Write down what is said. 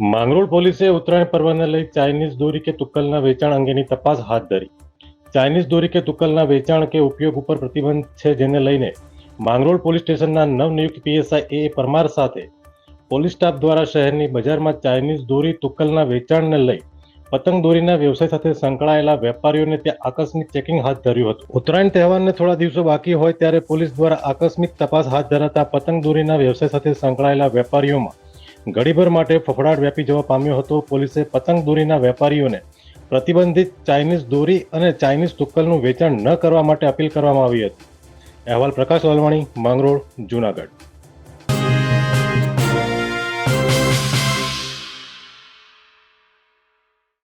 માંગરોળ પોલીસે ઉત્તરાયણ પર્વને લઈ ચાઇનીઝ દોરી કે તુક્કલના વેચાણ અંગેની તપાસ હાથ ધરી. ચાઇનીઝ દોરી કે તુક્કલના વેચાણ કે ઉપયોગ ઉપર પ્રતિબંધ છે જેને લઈને માંગરોળ પોલીસ સ્ટેશનના નવનિયુક્ત પીએસઆઈ એ. પરમાર સાથે પોલીસ સ્ટાફ દ્વારા શહેરની બજારમાં ચાઇનીઝ દોરી, તુક્કલના વેચાણને લઈ પતંગ દોરીના વ્યવસાય સાથે સંકળાયેલા વેપારીઓને ત્યાં આકસ્મિક ચેકિંગ હાથ ધર્યું હતું. ઉત્તરાયણ તહેવારને થોડા દિવસો બાકી હોય ત્યારે પોલીસ દ્વારા આકસ્મિક તપાસ હાથ ધરાતા પતંગ દોરીના વ્યવસાય સાથે સંકળાયેલા વેપારીઓમાં ઘડીભર માટે ફફડાટ વ્યાપી જવા પામ્યો હતો. પોલીસે પતંગ દોરીના વેપારીઓને પ્રતિબંધિત ચાઇનીઝ દોરી અને ચાઇનીઝ તુક્કલનું વેચાણ ન કરવા માટે અપીલ કરવામાં આવી હતી. અહેવાલ પ્રકાશ વાલવાણી, માંગરોળ, જુનાગઢ.